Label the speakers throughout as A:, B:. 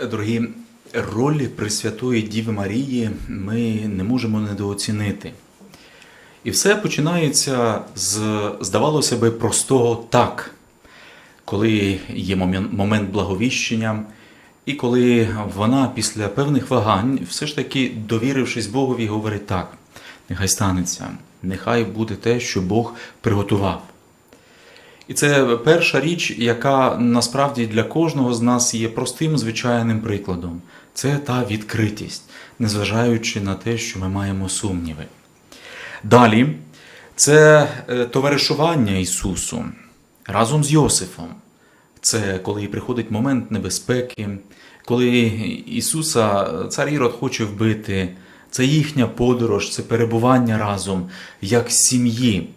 A: Дорогі, роль Пресвятої Діви Марії ми не можемо недооцінити. І все починається з, здавалося би, простого так, коли є момент благовіщення, і коли вона після певних вагань, все ж таки, довірившись Богові, говорить так: нехай станеться, нехай буде те, що Бог приготував. І це перша річ, яка насправді для кожного з нас є простим звичайним прикладом. Це та відкритість, незважаючи на те, що ми маємо сумніви. Далі це е, товаришування Ісусу разом з Йосифом. Це коли приходить момент небезпеки, коли Ісуса цар Ірод хоче вбити. Це їхня подорож, це перебування разом, як сім'ї.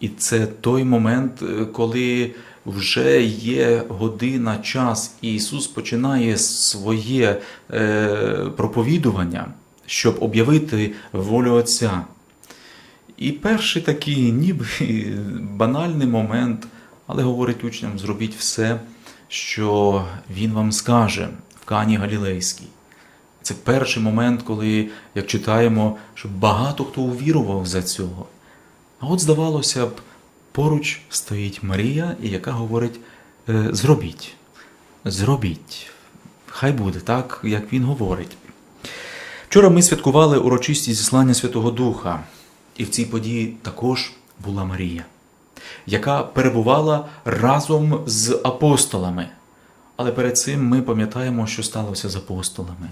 A: І це той момент, е, коли вже є година, час, і Ісус починає своє е, проповідування, щоб об'явити волю Отця. І перший такий, ніби банальний момент, але говорить учням: зробіть все, що Він вам скаже в Кані Галілейській. Це перший момент, коли, як читаємо, що багато хто увірував за цього. А от, здавалося б, поруч стоїть Марія, яка говорить: «Е, зробіть, зробіть. Хай буде так, як він говорить. Вчора ми святкували урочисність зіслання Святого Духа, і в цій події також була Марія, яка перебувала разом з апостолами. Але перед цим ми пам'ятаємо, що сталося з апостолами.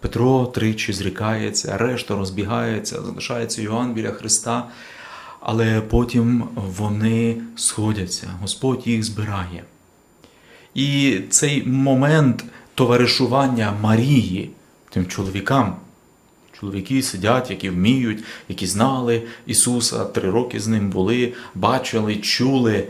A: Петро тричі зрікається, решта розбігається, залишається Йоанн біля Христа, але потім вони сходяться, Господь їх збирає. І цей момент товаришування Марії тим чоловікам, чоловіки сидять, які вміють, які знали Ісуса, три роки з ним були, бачили, чули,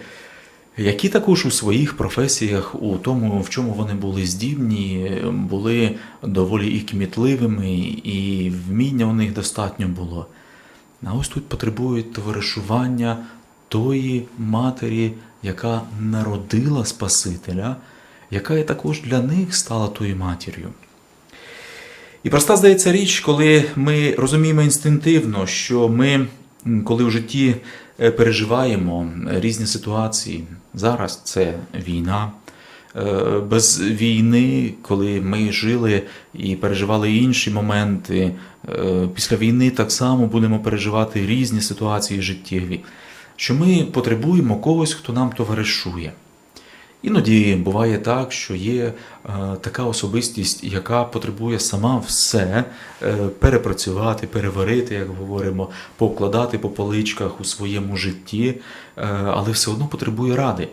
A: які також у своїх професіях, у тому, в чому вони були здібні, були доволі і кмітливими, і вміння у них достатньо було. А ось тут потребують товаришування тої матері, яка народила Спасителя, яка і також для них стала тою матір'ю. І проста здається річ, коли ми розуміємо інстинктивно, що ми, коли в житті е, переживаємо різні ситуації, зараз це війна. Е, Без війни, коли ми жили і переживали інші моменти, е, після війни так само будемо переживати різні ситуації життєві, що ми потребуємо когось, хто нам товаришує. Іноді буває так, що є е, така особистість, яка потребує сама все перепрацювати, переварити, як говоримо, покладати по поличках у своєму житті, але все одно потребує ради.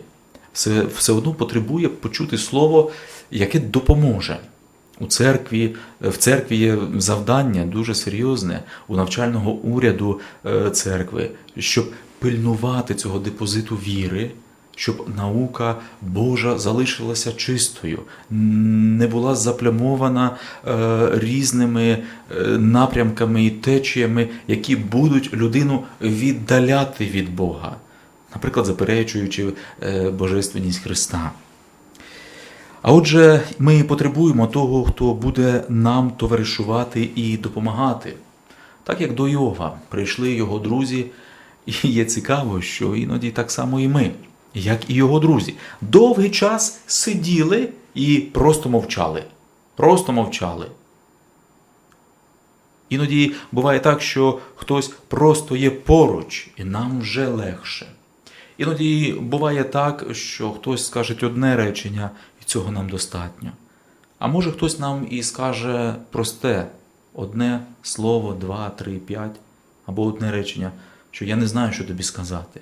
A: Все, все одно потребує почути слово, яке допоможе. У церкві, в церкві є завдання дуже серйозне у навчального уряду е, церкви, щоб пильнувати цього депозиту віри, щоб наука Божа залишилася чистою, не була заплямована е, різними е, напрямками і течіями, які будуть людину віддаляти від Бога, наприклад, заперечуючи е, божественність Христа. А отже, ми потребуємо того, хто буде нам товаришувати і допомагати. Так як до Йова прийшли його друзі, і є цікаво, що іноді так само і ми, як і його друзі, довгий час сиділи і просто мовчали. Просто мовчали. Іноді буває так, що хтось просто є поруч, і нам вже легше. Іноді буває так, що хтось скаже одне речення, і цього нам достатньо. А може хтось нам і скаже просте одне слово, два, три, п'ять, або одне речення, що я не знаю, що тобі сказати,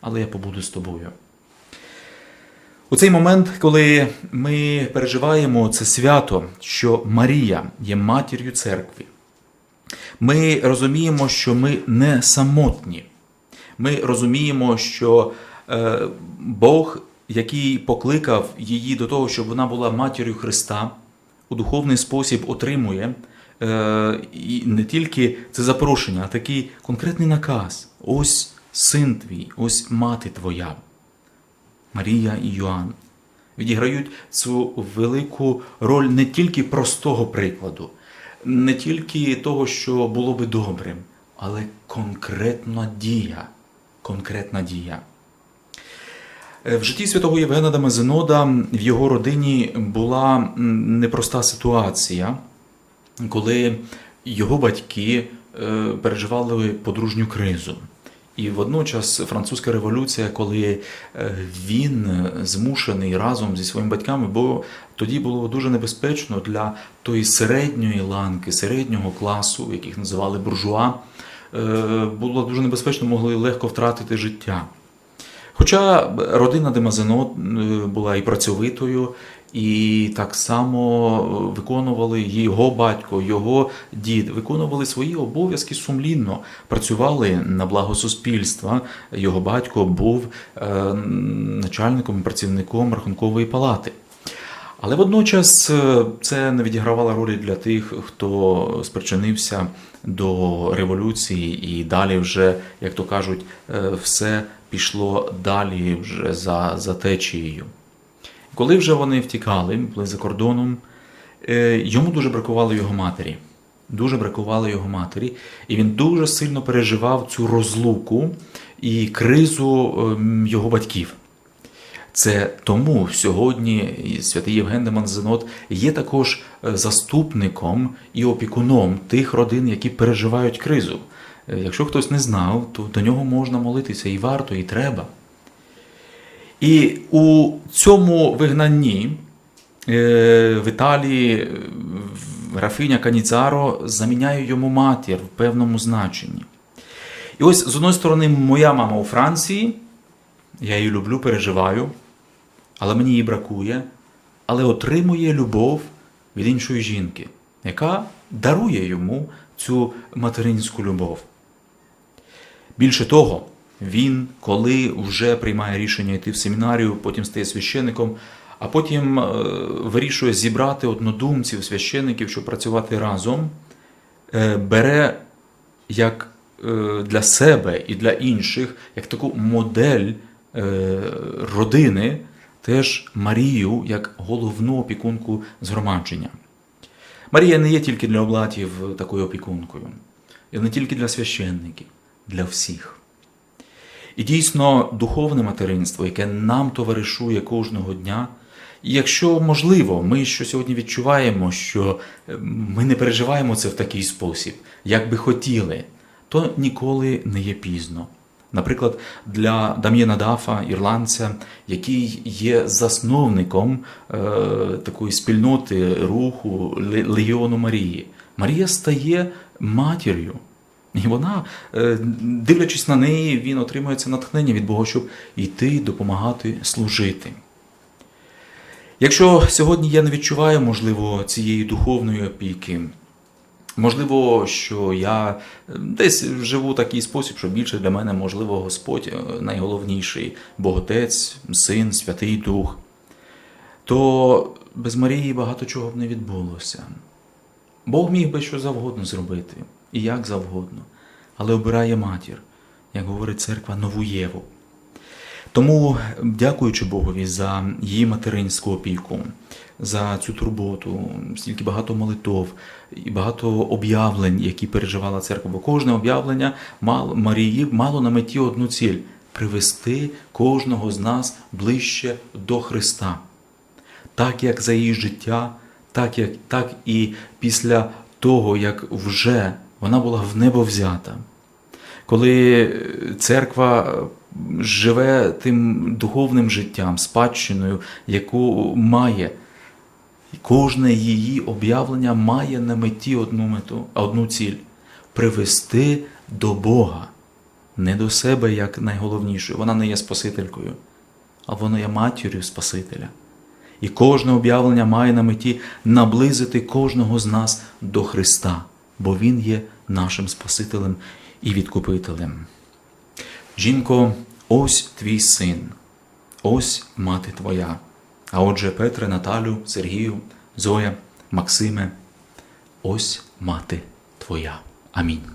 A: але я побуду з тобою. У цей момент, коли ми переживаємо це свято, що Марія є матір'ю церкви, ми розуміємо, що ми не самотні. Ми розуміємо, що е, Бог, який покликав її до того, щоб вона була матір'ю Христа, у духовний спосіб отримує е, і не тільки це запрошення, а такий конкретний наказ: ось син твій, ось мати твоя. Марія і Йоанн. відіграють цю велику роль не тільки простого прикладу, не тільки того, що було би добрим, але конкретна дія. Конкретна дія. Е, В житті святого Євгена Дамазинода в його родині була непроста ситуація, коли його батьки е, переживали подружню кризу. І водночас французька революція, коли е, він змушений разом зі своїми батьками, бо тоді було дуже небезпечно для тої середньої ланки, середнього класу, яких називали буржуа, було дуже небезпечно, могли легко втратити життя. Хоча родина Демазино е, була і працьовитою, і так само виконували його батько, його дід, виконували свої обов'язки сумлінно, працювали на благо суспільства. Його батько був е, начальником працівником рахункової палати. Але водночас е, це не відігравало ролі для тих, хто спричинився до революції, і далі вже, як то кажуть, е, все пішло далі вже за, за течією. Коли вже вони втікали, були за кордоном, е, йому дуже бракувало його матері. Дуже бракувало його матері, і він дуже сильно переживав цю розлуку і кризу ем, його батьків. Це тому сьогодні святий Євген де Манзенот є також е, заступником і опікуном тих родин, які переживають кризу. Е, Якщо хтось не знав, то до нього можна молитися і варто, і треба. І у цьому вигнанні е, в Італії графиня Каніцаро заміняє йому матір в певному значенні. І ось з одної сторони, моя мама у Франції, я її люблю, переживаю, але мені її бракує, але отримує любов від іншої жінки, яка дарує йому цю материнську любов. Більше того, він, коли вже приймає рішення йти в семінарію, потім стає священником, а потім е, вирішує зібрати однодумців, священників, щоб працювати разом, е, бере як е, для себе і для інших, як таку модель родини, теж Марію як головну опікунку згромадження. Марія не є тільки для облатів такою опікункою, і не тільки для священників, для всіх. І дійсно духовне материнство, яке нам товаришує кожного дня. І якщо можливо, ми що сьогодні відчуваємо, що е, ми не переживаємо це в такий спосіб, як би хотіли, то ніколи не є пізно. Наприклад, для Дам'єна Дафа, ірландця, який є засновником е, такої спільноти руху Ле- Легіону Марії, Марія стає матір'ю. І вона, е, дивлячись на неї, він отримує це натхнення від Бога, щоб йти, допомагати, служити. Якщо сьогодні я не відчуваю, можливо, цієї духовної опіки, можливо, що я е, десь живу в такий спосіб, що більше для мене, можливо, Господь е, найголовніший Боготець, Син, Святий Дух, то без Марії багато чого б не відбулося. Бог міг би що завгодно зробити, і як завгодно, але обирає матір, як говорить церква, нову Єву. Тому, дякуючи Богові за її материнську опіку, за цю турботу, стільки багато молитов і багато об'явлень, які переживала церква. Бо кожне об'явлення Марії мало на меті одну ціль привести кожного з нас ближче до Христа. Так як за її життя, так, як, так і після того, як вже вона була в небо взята коли церква живе тим духовним життям, спадщиною, яку має, кожне її об'явлення має на меті одну мету, одну ціль привести до Бога, не до себе як найголовнішою. Вона не є Спасителькою, а вона є матір'ю Спасителя. І кожне об'явлення має на меті наблизити кожного з нас до Христа, бо Він є нашим Спасителем і відкупителем. Жінко, ось твій син, ось мати твоя. А отже, Петре, Наталю, Сергію, Зоя, Максиме, ось мати твоя. Амінь.